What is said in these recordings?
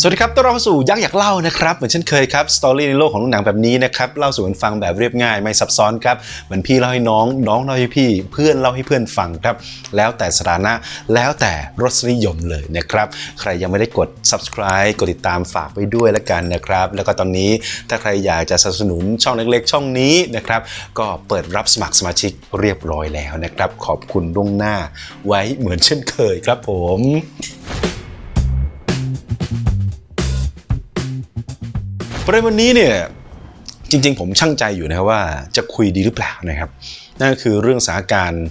สวัสดีครับต้อนรับเข้าสู่ยักษ์อยากเล่านะครับ เหมือนเช่นเคยครับสตอรี่ในโลกของหนังแบบนี้นะครับ เล่าสู่กันฟังแบบเรียบง่ายไม่ซับซ้อนครับเหมือนพี่เล่าให้น้อง น้องเล่าให้พี่ เพื่อนเล่าให้เพื่อนฟังครับ แล้วแต่สถานะ แล้วแต่รสนิยมเลยนะครับ ใครยังไม่ได้กด subscribe กดติดตามฝากไว้ด้วยแล้วกันนะครับ แล้วก็ตอนนี้ถ้าใครอยากจะสนับสนุนช่องเล็กๆ ช่องนี้นะครับ ก็เปิดรับสมัครสมาชิกเรียบร้อยแล้วนะครับ ขอบคุณล่วงหน้าไว้เหมือนเช่นเคยครับผม ประเด็นวันนี้เนี่ยจริงๆ ผมช่างใจอยู่นะครับว่าจะคุยดีหรือเปล่านะครับ นั่นคือเรื่องสถานการณ์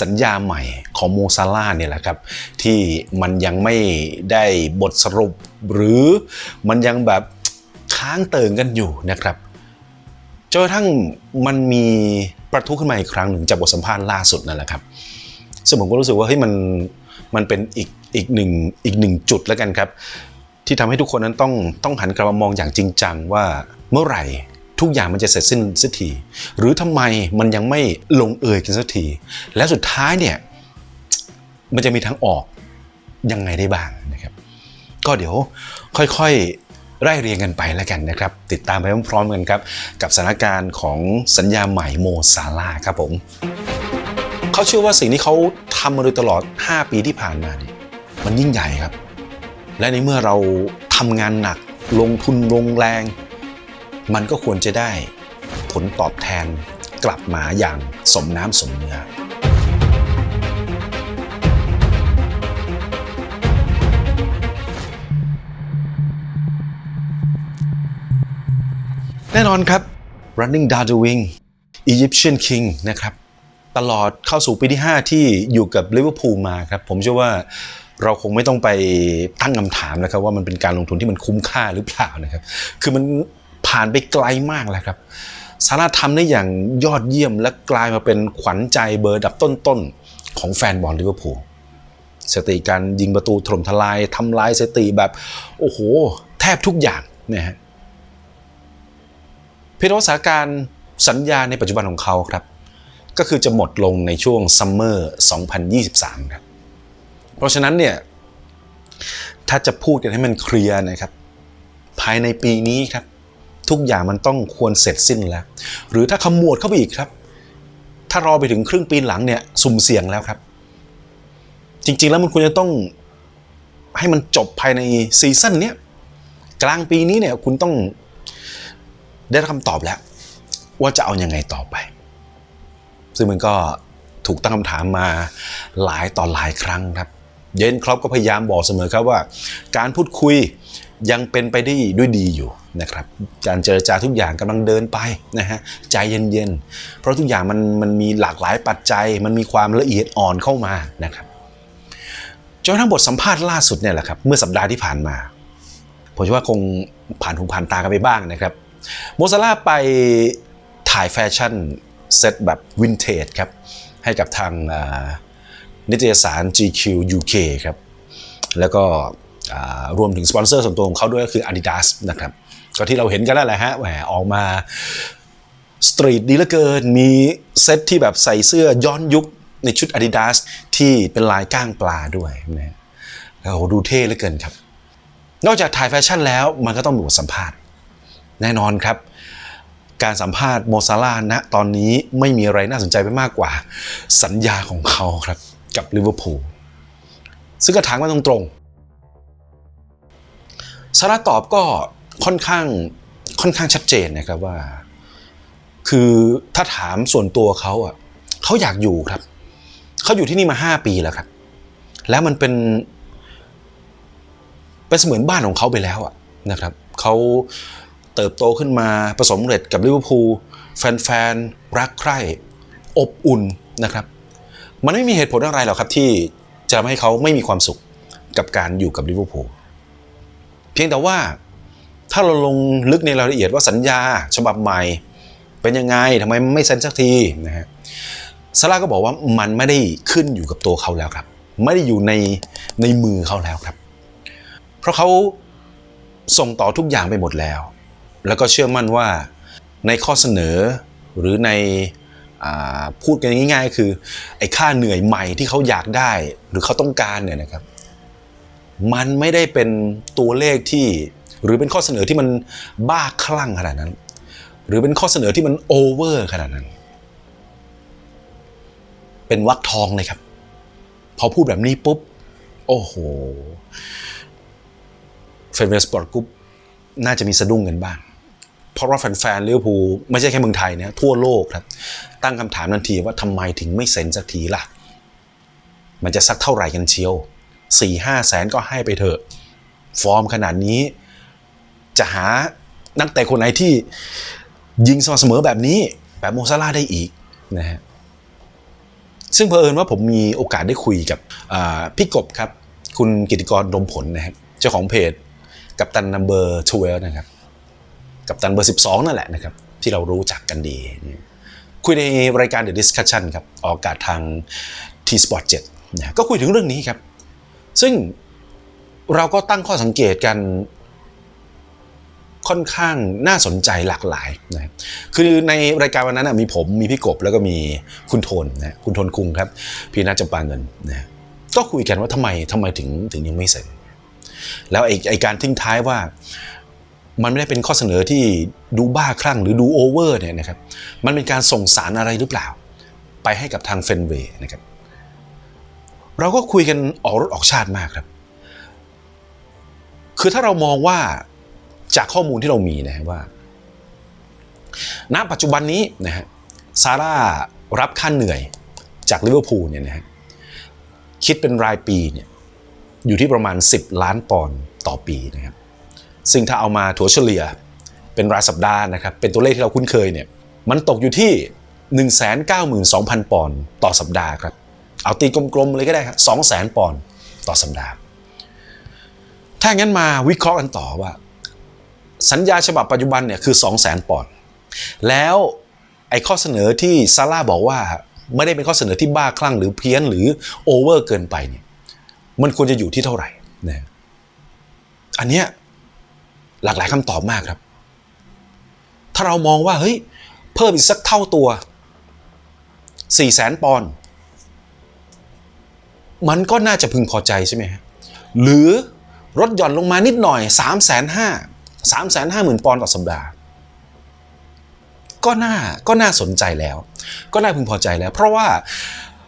สัญญาใหม่ของโมซาร่าเนี่ยแหละครับ ที่มันยังไม่ได้บทสรุป หรือมันยังแบบค้างเติ่งกันอยู่นะครับจนกระทั่งมันมีประทุขึ้นมาอีกครั้งหนึ่งจากบทสัมภาษณ์ล่าสุดนั่นแหละครับซึ่งผมก็รู้สึกว่าเฮ้ยมันมันเป็นอีกอีกหนึ่งอีกหนึ่งจุดแล้วกันครับ ที่ทำให้ทุกคนนั้นต้องต้องหันกลับมามองอย่างจริงจังว่าเมื่อไหร่ทุกอย่างมันจะเสร็จสิ้นสักทีหรือทำไมมันยังไม่ลงเอยกันสักทีและสุดท้ายเนี่ยมันจะมีทางออกยังไงได้บ้างนะครับ ก็เดี๋ยวค่อยๆไล่เรียงกันไปแล้วกันนะครับ ติดตามไปพร้อมๆกันครับ กับสถานการณ์ของสัญญาใหม่โมซาลาครับผมเขาเชื่อว่าสิ่งที่เขาทำมาโดยตลอด 5 ปีที่ผ่านมาเนี่ยมันยิ่งใหญ่ครับ และในเมื่อเราทำงานหนัก ลงทุนลงแรง มันก็ควรจะได้ผลตอบแทนกลับมาอย่างสมน้ำสมเนื้อแน่นอนครับ Running Down the Wing Egyptian King นะครับ ตลอดเข้าสู่ปีที่ 5 ที่อยู่กับลิเวอร์พูลมาครับ ผมเชื่อว่า เราคงไม่ต้องไปตั้งคำถามนะครับ ว่ามันเป็นการลงทุนที่มันคุ้มค่าหรือเปล่านะครับ คือมันผ่านไปไกลมากแล้วครับซาร่าทำได้อย่างยอดเยี่ยมและกลายมาเป็นขวัญใจเบอร์ดับต้นๆของแฟนบอลลิเวอร์พูลสถิติการยิงประตูถล่มทลายทำลายสถิติแบบโอ้โห แทบทุกอย่างเนะฮะเพียงแต่ว่าสาการสัญญาในปัจจุบันของเขาครับ ก็คือจะหมดลงในช่วงซัมเมอร์ 2023 ครับ เพราะฉะนั้นเนี่ยถ้าจะพูดกันให้มันเคลียร์นะครับ ภายในปีนี้ครับ ทุกอย่างมันต้องควรเสร็จสิ้นแล้ว หรือถ้าขมวดเข้าไปอีกครับ ถ้ารอไปถึงครึ่งปีหลังเนี่ยสุ่มเสี่ยงแล้วครับ จริงๆแล้วมันควรจะต้องให้มันจบภายในซีซั่นเนี้ยกลางปีนี้เนี่ยคุณต้องได้รับคำตอบแล้ว ว่าจะเอาอยังไงต่อไป ซึ่งมันก็ถูกตั้งคำถามมาหลายต่อหลายครั้งครับ เยนครอปก็พยายามบอกเสมอครับว่า การพูดคุยยังเป็นไปได้ด้วยดีอยู่นะครับ การเจรจาทุกอย่างกำลังเดินไปนะฮะใจเย็นๆ เพราะทุกอย่างมันมันมีหลากหลายปัจจัย มันมีความละเอียดอ่อนเข้ามานะครับจนกระทั่งบทสัมภาษณ์ล่าสุดเนี่ยแหละครับเมื่อสัปดาห์ที่ผ่านมาผมคิดว่าคงผ่านหูผ่านตากันไปบ้างนะครับโมซาร่าไปถ่ายแฟชั่นเซตแบบวินเทจครับให้กับทางอ นิตยสาร GQ UK ครับ แล้วก็รวมถึงสปอนเซอร์ส่วนตัวของเขาด้วยก็คือ Adidas นะครับ ก็ที่เราเห็นกันแล้วแหละฮะแหมออกมาสตรีทดีเหลือเกิน มีเซตที่แบบใส่เสื้อย้อนยุคในชุด Adidas ที่เป็นลายก้างปลาด้วยนะฮะแล้โหดูเท่เหลือเกินครับ นอกจากถ่ายแฟชั่นแล้วมันก็ต้องมีบทสัมภาษณ์ แน่นอนครับ การสัมภาษณ์โมซาลาห์ณตอนนี้ไม่มีอะไรน่าสนใจไปมากกว่า สัญญาของเขาครับ กับลิเวอร์พูลซึ่งก็ถามมาตรงๆซาร่าห์ตอบก็ค่อนข้างค่อนข้างชัดเจนนะครับว่า คือถ้าถามส่วนตัวเขาอะเขาอยากอยู่ครับเขาอยู่ที่นี่มา 5 ปีแล้วครับ แล้วมันเป็นเป็นเสมือนบ้านของเขาไปแล้วอะนะครับเขาเติบโตขึ้นมาประสมเร็จกับลิเวอร์พูลแฟนๆ รักใคร่อบอุ่นนะครับ มันไม่มีเหตุผลอะไรหรอกครับที่จะทำให้เขาไม่มีความสุขกับการอยู่กับลิเวอร์พูลเพียงแต่ว่าถ้าเราลงลึกในรายละเอียดว่าสัญญาฉบับใหม่ เป็นยังไงทำไมไม่เซ็นสักทีนะฮะซาร่าก็บอกว่ามันไม่ได้ขึ้นอยู่กับตัวเขาแล้วครับ ไม่ได้อยู่ในในมือเขาแล้วครับ เพราะเขาส่งต่อทุกอย่างไปหมดแล้ว แล้วก็เชื่อมั่นว่าในข้อเสนอหรือใน พูดกันง่าย ๆ คือไอ้ค่าเหนื่อยใหม่ที่เขาอยากได้ หรือเขาต้องการเนี่ยนะครับ มันไม่ได้เป็นตัวเลขที่ หรือเป็นข้อเสนอที่มันบ้าคลั่งขนาดนั้น หรือเป็นข้อเสนอที่มันโอเวอร์ขนาดนั้น เป็นวักทองเลยครับ พอพูดแบบนี้ปุ๊บ โอ้โหแฟนเวสปอร์ตกรุ๊ปน่าจะมีสะดุ้งกันบ้าง เพราะว่าแฟนๆลิเวอร์พูลไม่ใช่แค่เมืองไทยนะทั่วโลกครับ ตั้งคำถามทันทีว่าทำไมถึงไม่เซ็นสักทีล่ะ มันจะสักเท่าไหร่กันเชียวสี่ห้าแสนก็ให้ไปเถอะ ฟอร์มขนาดนี้ จะหานักเตะคนไหนที่ยิงสม่ำเสมอแบบนี้แบบโมซาลาได้อีกนะฮะซึ่งเผอิญว่าผมมีโอกาสได้คุยกับพี่กบครับ คุณกิติกรดมผลนะครับ เจ้าของเพจกับตันนัมเบอร์12นะครับ กับตันเบอร์ 12 นั่นแหละนะครับ ที่เรารู้จักกันดี คุยในรายการ The Discussion ครับ ออกอากาศทาง T Sport 7นะก็คุยถึงเรื่องนี้ครับ ซึ่งเราก็ตั้งข้อสังเกตกันค่อนข้างน่าสนใจหลากหลายนะคือในรายการวันนั้นนะมีผมมีพี่กบแล้วก็มีคุณโทนนะคุณโทนคุงครับ พี่นาจำปาเงินนะก็คุยกันว่าทำไมทำไมถึงถึงยังไม่เสร็จ แล้วไอ้ไอการทิ้งท้ายว่า มันไม่ได้เป็นข้อเสนอที่ดูบ้าคลั่งหรือดูโอเวอร์เนี่ยนะครับ มันเป็นการส่งสารอะไรหรือเปล่า ไปให้กับทางเฟนเวย์นะครับ เราก็คุยกันออกรถออกชาติมากครับ คือถ้าเรามองว่าจากข้อมูลที่เรามีนะว่า ณ ปัจจุบันนี้นะฮะ ซาร่ารับค่าเหนื่อยจากลิเวอร์พูลเนี่ยนะฮะ คิดเป็นรายปีเนี่ยอยู่ที่ประมาณ 10 ล้านปอนด์ต่อปีนะครับ ซึ่งถ้าเอามาถัวเฉลี่ยเป็นรายสัปดาห์นะครับ เป็นตัวเลขที่เราคุ้นเคยเนี่ย มันตกอยู่ที่ 192,000 ปอนด์ต่อสัปดาห์ครับ เอาตีกลมๆเลยก็ได้ครับ200,000 ปอนด์ต่อสัปดาห์ ถ้างั้นมาวิเคราะห์กันต่อว่า สัญญาฉบับปัจจุบันเนี่ยคือ 200,000 ปอนด์ แล้วไอ้ข้อเสนอที่ซาร่าบอกว่าไม่ได้เป็นข้อเสนอที่บ้าคลั่งหรือเพี้ยนหรือโอเวอร์เกินไปเนี่ย มันควรจะอยู่ที่เท่าไหร่นะอันเนี้ย หลากหลายคำตอบมากครับ ถ้าเรามองว่าเฮ้ยเพิ่มอีกสักเท่าตัว4 0 0แสนปอนด์มันก็น่าจะพึงพอใจใช่ไหมฮะหรือลดหย่อนลงมานิดหน่อย 3 5 0 0 0 3 5 0 0 0 ปอนด์ต่อสัปดาห์ ก็น่าก็น่าสนใจแล้ว ก็น่าพึงพอใจแล้ว เพราะว่า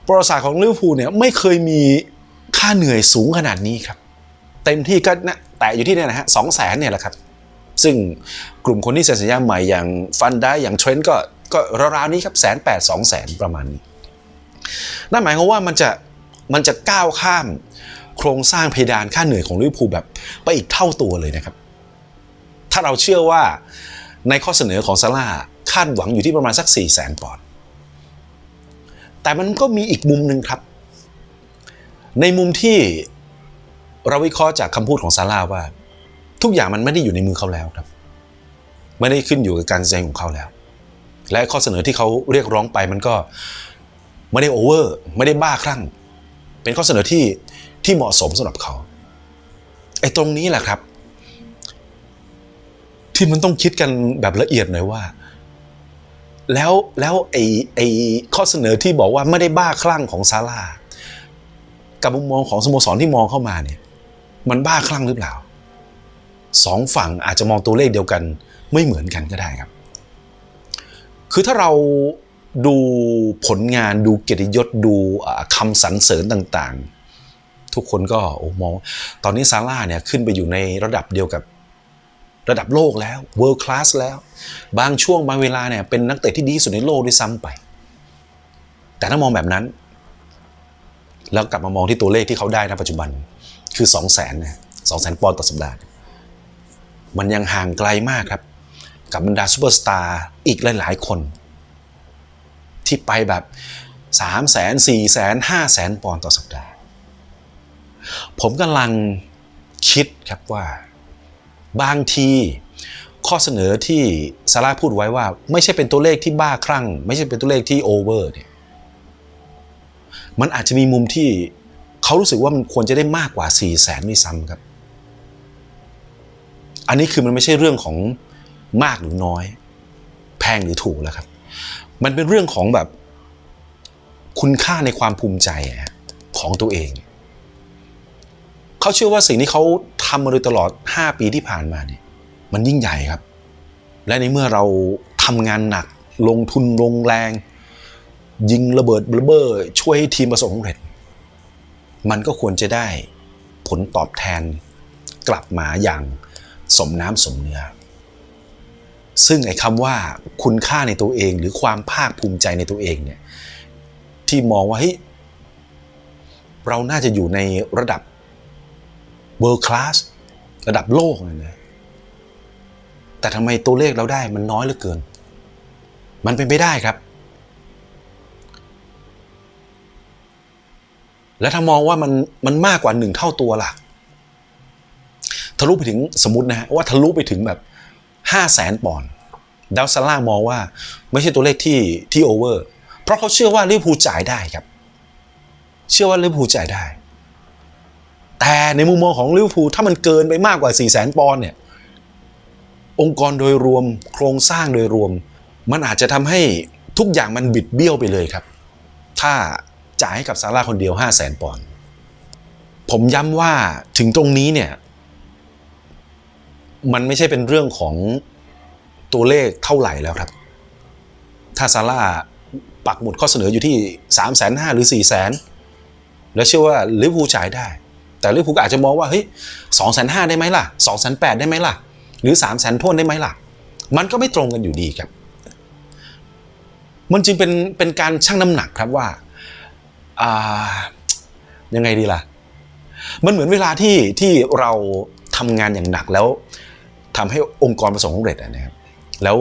ประวัติศาสตร์ของลิเวอร์พูลเนี่ยไม่เคยมีค่าเหนื่อยสูงขนาดนี้ครับ เต็มที่ก็นะ แต่อยู่ที่เนี่ยนะฮะสองแสนเนี่ยแหละครับ ซึ่งกลุ่มคนที่เซ็นสัญญาใหม่อย่างฟันได้อย่างเทรนต์ก็ก็ราวๆนี้ครับแสนแปดสองแสนประมาณนี้นั่นหมายความว่ามันจะมันจะก้าวข้ามโครงสร้างเพดานค่าเหนื่อยของลิเวอร์พูลแบบไปอีกเท่าตัวเลยนะครับ ถ้าเราเชื่อว่าในข้อเสนอของซาร่าคาดหวังอยู่ที่ประมาณสัก4 0 0แสนปอนด์แต่มันก็มีอีกมุมหนึ่งครับ ในมุมที่ เราวิเคราะห์จากคำพูดของซาร่าว่า ทุกอย่างมันไม่ได้อยู่ในมือเขาแล้วครับ ไม่ได้ขึ้นอยู่กับการแสดงของเขาแล้ว และข้อเสนอที่เขาเรียกร้องไปมันก็ไม่ได้โอเวอร์ไม่ได้บ้าคลั่ง เป็นข้อเสนอที่ที่เหมาะสมสำหรับเขาไอ้ตรงนี้แหละครับ ที่มันต้องคิดกันแบบละเอียดหน่อยว่า แล้วแล้วไอ้ไอ้ข้อเสนอที่บอกว่าไม่ได้บ้าคลั่งของซาร่ากับมุมมองของสโมสรที่มองเข้ามาเนี่ย มันบ้าคลั่งหรือเปล่าสองฝั่งอาจจะมองตัวเลขเดียวกัน ไม่เหมือนกันก็ได้ครับ คือถ้าเราดูผลงานดูเกียรติยศดูคำสรรเสริญต่างๆ ทุกคนก็โอ้มอง ตอนนี้ซาร่าเนี่ยขึ้นไปอยู่ในระดับเดียวกับระดับโลกแล้ว world class แล้ว บางช่วงบางเวลาเนี่ยเป็นนักเตะที่ดีสุดในโลกด้วยซ้ำไป แต่ถ้ามองแบบนั้น แล้วกลับมามองที่ตัวเลขที่เขาได้ณปัจจุบัน คือ2 0 0แสนนะสองแสนปอนด์ต่อสัปดาห์ มันยังห่างไกลมากครับ กับบรรดาซูเปอร์สตาร์อีกหลาย ๆ คน ที่ไปแบบ3 0 0แสน4แสน5แสนปอนด์ต่อสัปดาห์ ผมกำลังคิดครับว่าบางทีข้อเสนอที่ซาร่าพูดไว้ว่า ไม่ใช่เป็นตัวเลขที่บ้าคลั่ง ไม่ใช่เป็นตัวเลขที่โอเวอร์เนี่ยมันอาจจะมีมุมที่ เขารู้สึกว่ามันควรจะได้มากกว่า4 0 0แสนด้วยซ้ำครับ อันนี้คือมันไม่ใช่เรื่องของมากหรือน้อย แพงหรือถูกแล้วครับ มันเป็นเรื่องของแบบคุณค่าในความภูมิใจของตัวเอง เขาเชื่อว่าสิ่งที่เขาทำมาโดยตลอด 5 ปีที่ผ่านมาเนี่ยมันยิ่งใหญ่ครับ และในเมื่อเราทำงานหนัก ลงทุนลงแรง ยิงระเบิดระเบ้อช่วยให้ทีมประสบความสำเร็จ มันก็ควรจะได้ผลตอบแทนกลับมาอย่างสมน้ำสมเนื้อ ซึ่งไอ้คำว่าคุณค่าในตัวเอง หรือความภาคภูมิใจในตัวเองเนี่ยที่มองว่าเฮ้ยเราน่าจะอยู่ในระดับ world class ระดับโลกเลยนะแต่ทำไมตัวเลขเราได้มันน้อยเหลือเกิน มันเป็นไปได้ครับ แล้วถ้ามองว่ามันมันมากกว่าหนึ่งเท่าตัวล่ะ ทะลุไปถึงสมมตินะฮะว่าทะลุไปถึงแบบห้าแสนปอนด์ดาวซาร่ามองว่าไม่ใช่ตัวเลขที่ที่โอเวอร์ เพราะเขาเชื่อว่าลิเวอร์พูลจ่ายได้ครับ เชื่อว่าลิเวอร์พูลจ่ายได้ แต่ในมุมมองของลิเวอร์พูลถ้ามันเกินไปมากกว่า4 0 0แสนปอนด์เนี่ย องค์กรโดยรวมโครงสร้างโดยรวม มันอาจจะทำให้ทุกอย่างมันบิดเบี้ยวไปเลยครับ ถ้า จ่ายให้กับซาร่าคนเดียว 5 0 0แสนปอนด์ผมย้ำว่าถึงตรงนี้เนี่ย มันไม่ใช่เป็นเรื่องของตัวเลขเท่าไหร่แล้วครับ ถ้าซาร่าปักหมุดข้อเสนออยู่ที่3ามแสนห้าหรือ4ี่แสนแล้วเชื่อว่าลิเวอร์พูลจ่ายได้ แต่ลิเวอร์พูลอาจจะมองว่าเฮ้ยสองแสนห้าได้ไหมล่ะสองแสนแปดได้ไหมล่ะ หรือ3ามแสนทวนได้ไหมล่ะ มันก็ไม่ตรงกันอยู่ดีครับ มันจึงเป็นเป็นการชั่งน้ำหนักครับว่า ยังไงดีล่ะ มันเหมือนเวลาที่ที่เราทำงานอย่างหนักแล้วทำให้องค์กรประสบความสำเร็จอะนะครับ แล้ว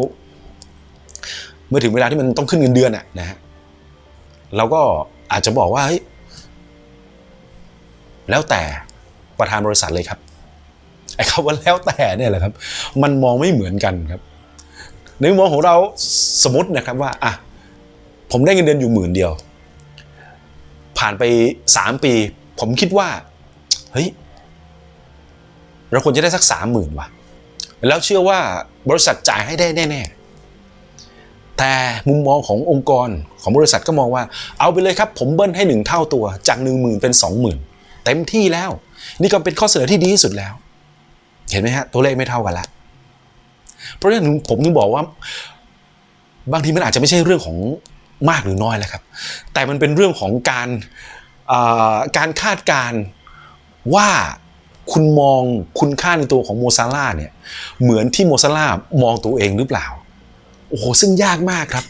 เมื่อถึงเวลาที่มันต้องขึ้นเงินเดือนอะนะฮะเราก็อาจจะบอกว่าเฮ้ยแล้วแต่ประธานบริษัทเลยครับไอ้คำว่าแล้วแต่เนี่ยแหละครับ มันมองไม่เหมือนกันครับ ในมุมมองของเราสมมตินะครับว่าอะผมได้เงินเดือนอยู่หมื่นเดียว ผ่านไปสามปี ผมคิดว่า เฮ้ย เราควรจะได้สักสามหมื่นว่ะ แล้วเชื่อว่าบริษัทจ่ายให้ได้แน่ๆ แต่มุมมองขององค์กรของบริษัทก็มองว่า เอาไปเลยครับ ผมเบิ้ลให้หนึ่งเท่าตัว จากหนึ่งหมื่นเป็นสองหมื่นเต็มที่แล้ว นี่ก็เป็นข้อเสนอที่ดีที่สุดแล้ว เห็นไหมฮะ ตัวเลขไม่เท่ากันละเพราะฉะนั้นผมถึงบอกว่า บางทีมันอาจจะไม่ใช่เรื่องของ มากหรือน้อยแล้วครับ แต่มันเป็นเรื่องของการการคาดการว่าคุณมองคุณค่าในตัวของโมซาร่าเนี่ยเหมือนที่โมซาร่ามองตัวเองหรือเปล่า โอ้โหซึ่งยากมากครับ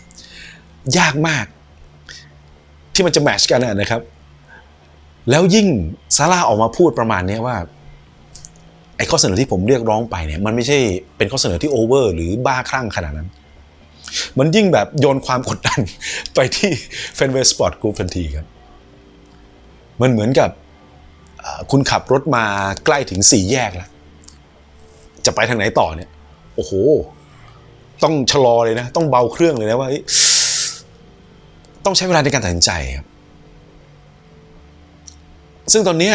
ยากมาก ที่มันจะแมชกันนะครับ แล้วยิ่งซาร่าออกมาพูดประมาณนี้ว่าไอ้ข้อเสนอที่ผมเรียกร้องไปเนี่ยมันไม่ใช่เป็นข้อเสนอที่โอเวอร์หรือบ้าคลั่งขนาดนั้น มันยิ่งแบบโยนความกดดันไปที่แฟนเวสปอร์ตกรุ๊ปทันทีครับ มันเหมือนกับคุณขับรถมาใกล้ถึงสี่แยกแล้ว จะไปทางไหนต่อเนี่ย โอ้โห ต้องชะลอเลยนะ ต้องเบาเครื่องเลยนะว่าต้องใช้เวลาในการตัดสินใจครับ ซึ่งตอนนี้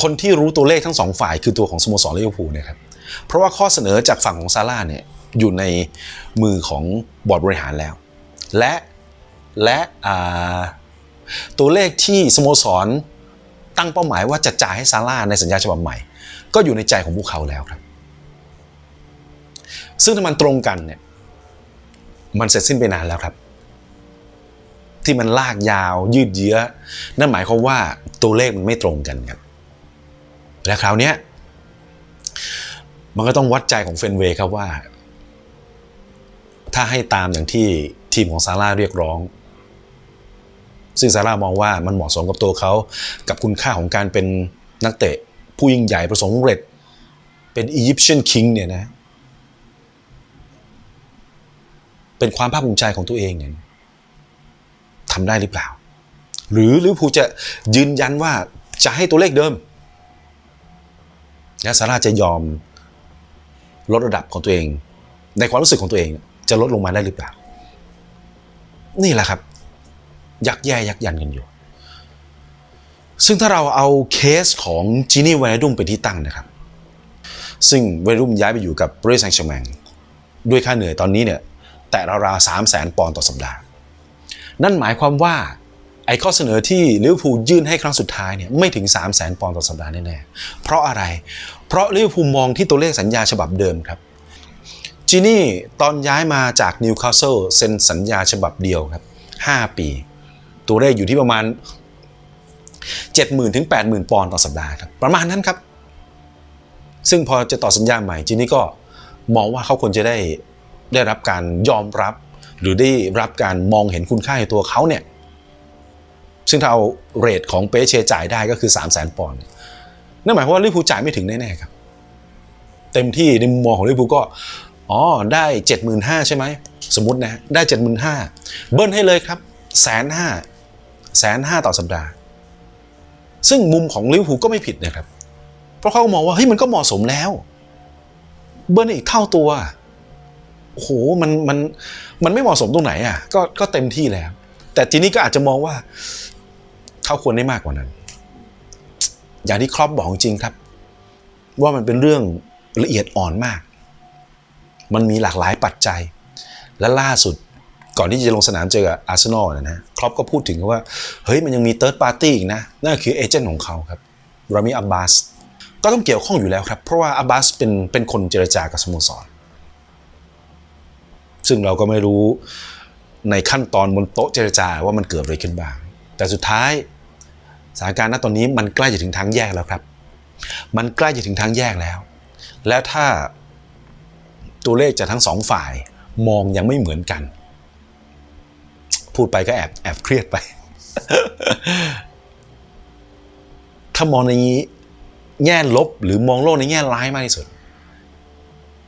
คนที่รู้ตัวเลขทั้งสองฝ่ายคือตัวของสโมสรลิเวอร์พูลเนะครับ เพราะว่าข้อเสนอจากฝั่งของซาร่าเนี่ยอยู่ในมือของบอร์ดบริหารแล้ว และและตัวเลขที่สโมสรตั้งเป้าหมายว่าจะจ่ายให้ซาร่าในสัญญาฉบับใหม่ ก็อยู่ในใจของพวกเขาแล้วครับ ซึ่งถ้ามันตรงกันเนี่ยมันเสร็จสิ้นไปนานแล้วครับ ที่มันลากยาวยืดเยื้อ นั่นหมายความว่าตัวเลขมันไม่ตรงกันครับและคราวเนี้ย มันก็ต้องวัดใจของเฟนเวย์ครับว่า ถ้าให้ตามอย่างที่ทีมของซาร่าเรียกร้อง ซึ่งซาร่ามองว่ามันเหมาะสมกับตัวเขา กับคุณค่าของการเป็นนักเตะ ผู้ยิ่งใหญ่ประสบความสำเร็จ เป็นอียิปเชียนคิงเนี่ยนะ เป็นความภาคภูมิใจของตัวเองเนี่ยทำได้หรือเปล่า หรือลิเวอร์พูลจะยืนยันว่าจะให้ตัวเลขเดิมและซาร่าจะยอม ลดระดับของตัวเอง ในความรู้สึกของตัวเองจะลดลงมาได้หรือเปล่า นี่แหละครับ ยักแย่ยักยันกันอยู่ ซึ่งถ้าเราเอาเคสของจีนี่ไวนาดุมเป็นที่ตั้งนะครับ ซึ่งไวนาดุมย้ายไปอยู่กับเบรซังชงแมงด้วยค่าเหนื่อยตอนนี้เนี่ย แต่ราวๆสามแสนปอนด์ต่อสัปดาห์ นั่นหมายความว่าไอ้ข้อเสนอที่ลิเวอร์พูลยื่นให้ครั้งสุดท้ายเนี่ยไม่ถึง 3 0 0 0 0 0 ปอนด์ต่อสัปดาห์แน่ๆ เพราะอะไร เพราะลิเวอร์พูลมองที่ตัวเลขสัญญาฉบับเดิมครับจีนี่ตอนย้ายมาจากนิวคาสเซิลเซ็นสัญญาฉบับเดียวครับ 5 ปี ตัวเลขอยู่ที่ประมาณ 70,000ถึง80,000 ปอนด์ต่อสัปดาห์ครับ ประมาณนั้นครับ ซึ่งพอจะต่อสัญญาใหม่จีนี่ก็มองว่าเขาควรจะได้ได้รับการยอมรับ หรือได้รับการมองเห็นคุณค่าในตัวเขาเนี่ย ซึ่งถ้าเอาเรทของเปเชจ่ายได้ก็คือ 3 0 0 0 0 0 ปอนด์ นั่นหมายความว่าลิบูจ่ายไม่ถึงแน่ๆครับ เต็มที่ในมุมมองของลิบูก็ อ๋อ ได้75,000ใช่ไหม สมมตินะ ได้75,000เบิ้ลให้เลยครับแสนห้าแสนห้าต่อสัปดาห์ ซึ่งมุมของลิบูก็ไม่ผิดนะครับ เพราะเขาก็มองว่าเฮ้ยมันก็เหมาะสมแล้ว เบิ้ลอีกเท่าตัวโอ้โหมันมันมันไม่เหมาะสมตรงไหนอะก็ก็เต็มที่แล้ว แต่ทีนี้ก็อาจจะมองว่าเขาควรได้มากกว่านั้น อย่างที่ครอปบอกจริงครับ ว่ามันเป็นเรื่องละเอียดอ่อนมาก มันมีหลากหลายปัจจัย และล่าสุดก่อนที่จะลงสนามเจอกับอาร์เซนอลนะฮะครอปก็พูดถึงว่า เฮ้ยมันยังมีเติร์ดปาร์ตี้อีกนะ นั่นคือเอเจนต์ของเขาครับรามิอับบาสก็ต้องเกี่ยวข้องอยู่แล้วครับ เพราะว่าอับบาสเป็นเป็นคนเจรจากับสโมสร ซึ่งเราก็ไม่รู้ในขั้นตอนบนโต๊ะเจรจาว่ามันเกิดอะไรขึ้นบ้าง แต่สุดท้าย สถานการณ์ณตอนนี้มันใกล้จะถึงทางแยกแล้วครับ มันใกล้จะถึงทางแยกแล้ว และถ้าตัวเลขจากทั้งสองฝ่ายมองยังไม่เหมือนกัน พูดไปก็แอบแอบเครียดไป ถ้ามองในแง่ลบหรือมองโลกในแง่ร้ายมากที่สุด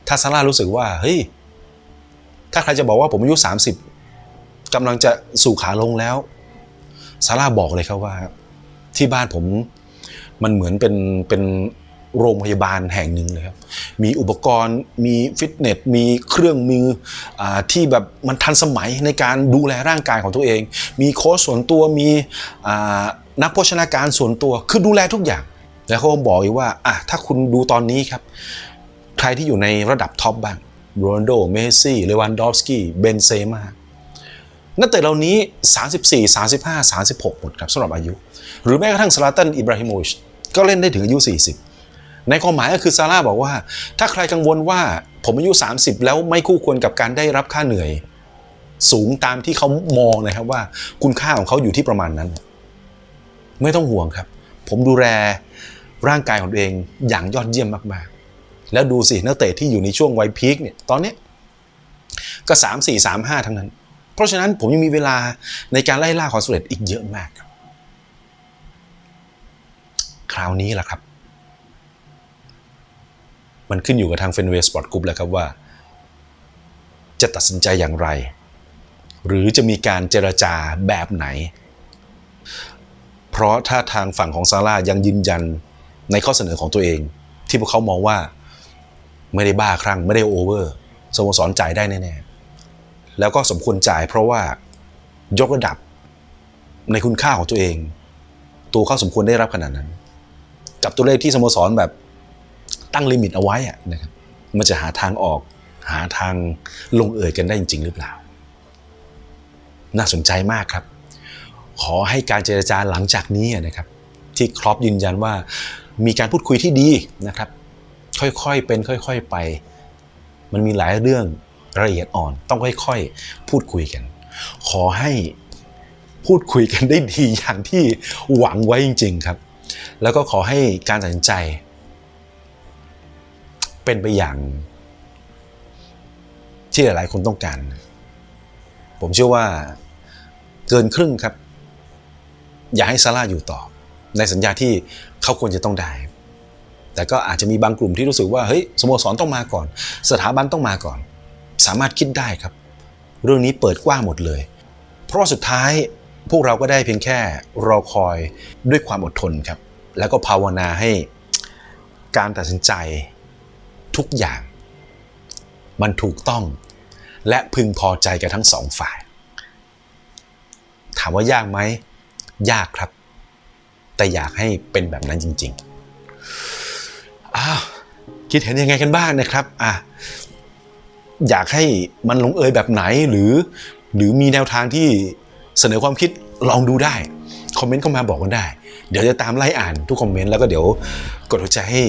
ถ้าซาร่ารู้สึกว่าเฮ้ยถ้าใครจะบอกว่าผมอายุ 30กำลังจะสู่ขาลงแล้วซาร่าบอกเลยครับว่า ที่บ้านผมมันเหมือนเป็นเป็นโรงพยาบาลแห่งหนึ่งเลยครับ มีอุปกรณ์ มีฟิตเนส มีเครื่องมืออาที่แบบมันทันสมัยในการดูแลร่างกายของตัวเอง มีโค้ชส่วนตัว มีอ่านักโภชนาการส่วนตัว คือดูแลทุกอย่าง แล้วเขาก็บอกอีกว่าอะถ้าคุณดูตอนนี้ครับ ใครที่อยู่ในระดับท็อปบ้างโรนโด เมสซี่ เลวันดอฟสกี้ เบนเซม่า นักเตะเหล่านี้ 34 35 36 หมดครับสำหรับอายุ หรือแม้กระทั่งซาลาตันอิบราฮิโมวิชก็เล่นได้ถึงอายุ 40 ในความหมายก็คือซาร่าบอกว่า ถ้าใครกังวลว่าผมอายุ 30 แล้วไม่คู่ควรกับการได้รับค่าเหนื่อยสูงตามที่เขามองนะครับว่าคุณค่าของเขาอยู่ที่ประมาณนั้น ไม่ต้องห่วงครับ ผมดูแลร่างกายของตัวเองอย่างยอดเยี่ยมมากๆ แล้วดูสินักเตะที่อยู่ในช่วงวัยพีคเนี่ยตอนนี้ก็ 3 4 3 5 ทั้งนั้น เพราะฉะนั้นผมยังมีเวลาในการไล่ล่าความสำเร็จอีกเยอะมากครับ คราวนี้ล่ะครับ มันขึ้นอยู่กับทางเฟนเวสปอร์ตกรุ๊ปแล้วครับว่า จะตัดสินใจอย่างไร หรือจะมีการเจรจาแบบไหน เพราะถ้าทางฝั่งของซาร่ายังยืนยันในข้อเสนอของตัวเอง ที่พวกเขามองว่าไม่ได้บ้าคลั่งไม่ได้โอเวอร์สโมสรจ่ายได้แน่ๆ แล้วก็สมควรจ่ายเพราะว่ายกระดับในคุณค่าของตัวเอง ตัวเขาสมควรได้รับขนาดนั้น กับตัวเลขที่สโมสรแบบตั้งลิมิตเอาไว้นะครับมันจะหาทางออกหาทางลงเอยกันได้จริง ๆ หรือเปล่า น่าสนใจมากครับ ขอให้การเจรจาหลังจากนี้นะครับ ที่ครอปยืนยันว่ามีการพูดคุยที่ดีนะครับ ค่อยๆเป็น ค่อย ๆ ไป มันมีหลายเรื่อง ละเอียดอ่อน ต้องค่อยๆ พูดคุยกัน ขอให้พูดคุยกันได้ดีอย่างที่หวังไว้จริง ๆครับ แล้วก็ขอให้การตัดสินใจ เป็นไปอย่าง ที่หลายๆคนต้องการ ผมเชื่อว่าเกินครึ่งครับ อย่าให้ซาร่าอยู่ต่อ ในสัญญาที่เขาควรจะต้องได้ แต่ก็อาจจะมีบางกลุ่มที่รู้สึกว่าเฮ้ยสโมสรต้องมาก่อน สถาบันต้องมาก่อน สามารถคิดได้ครับ เรื่องนี้เปิดกว้างหมดเลย เพราะว่าสุดท้ายพวกเราก็ได้เพียงแค่รอคอยด้วยความอดทนครับ แล้วก็ภาวนาให้การตัดสินใจทุกอย่าง มันถูกต้อง และพึงพอใจกับทั้งสองฝ่าย ถามว่ายากไหม ยากครับ แต่อยากให้เป็นแบบนั้นจริงๆอ้าวคิดเห็นยังไงกันบ้างนะครับอะ อยากให้มันลงเอยแบบไหนหรือ หรือมีแนวทางที่เสนอความคิดลองดูได้ คอมเมนต์เข้ามาบอกกันได้ เดี๋ยวจะตามไล่อ่านทุกคอมเมนต์แล้วก็เดี๋ยวกดหัวใจให้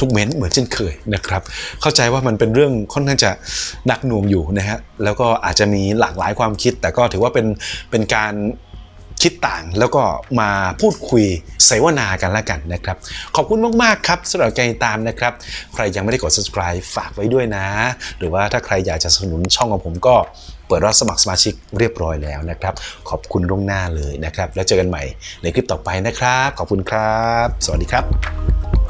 ทุกเม้นเหมือนเช่นเคยนะครับ เข้าใจว่ามันเป็นเรื่องค่อนข้างจะหนักหน่วงอยู่นะฮะแล้วก็อาจจะมีหลากหลายความคิด แต่ก็ถือว่าเป็นเป็นการ คิดต่างแล้วก็มาพูดคุยเสวนากันละกันนะครับ ขอบคุณมาก ๆ ครับสำหรับการติดตามนะครับ ใครยังไม่ได้กด subscribe ฝากไว้ด้วยนะ หรือว่าถ้าใครอยากจะสนับสนุนช่องของผมก็เปิดรับสมัครสมาชิกเรียบร้อยแล้วนะครับ ขอบคุณล่วงหน้าเลยนะครับ แล้วเจอกันใหม่ในคลิปต่อไปนะครับ ขอบคุณครับ สวัสดีครับ